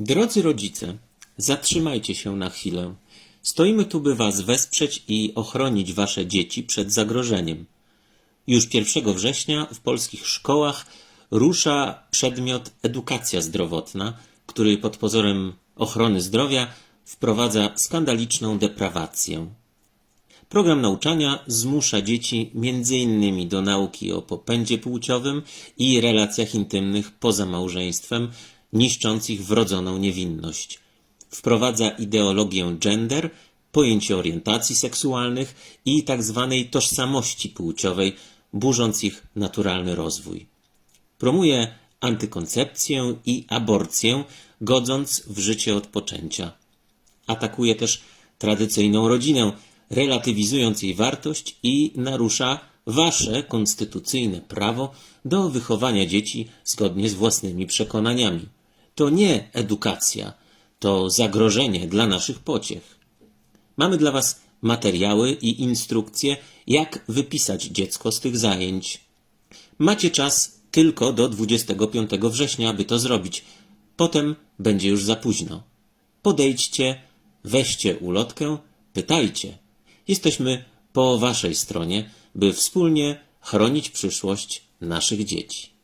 Drodzy rodzice, zatrzymajcie się na chwilę. Stoimy tu, by Was wesprzeć i ochronić Wasze dzieci przed zagrożeniem. Już 1 września w polskich szkołach rusza przedmiot edukacja zdrowotna, który pod pozorem ochrony zdrowia wprowadza skandaliczną deprawację. Program nauczania zmusza dzieci m.in. do nauki o popędzie płciowym i relacjach intymnych poza małżeństwem, niszcząc ich wrodzoną niewinność. Wprowadza ideologię gender, pojęcie orientacji seksualnych i tzw. tożsamości płciowej, burząc ich naturalny rozwój. Promuje antykoncepcję i aborcję, godząc w życie od poczęcia. Atakuje też tradycyjną rodzinę, relatywizując jej wartość i narusza wasze konstytucyjne prawo do wychowania dzieci zgodnie z własnymi przekonaniami. To nie edukacja, to zagrożenie dla naszych pociech. Mamy dla Was materiały i instrukcje, jak wypisać dziecko z tych zajęć. Macie czas tylko do 25 września, aby to zrobić. Potem będzie już za późno. Podejdźcie, weźcie ulotkę, pytajcie. Jesteśmy po Waszej stronie, by wspólnie chronić przyszłość naszych dzieci.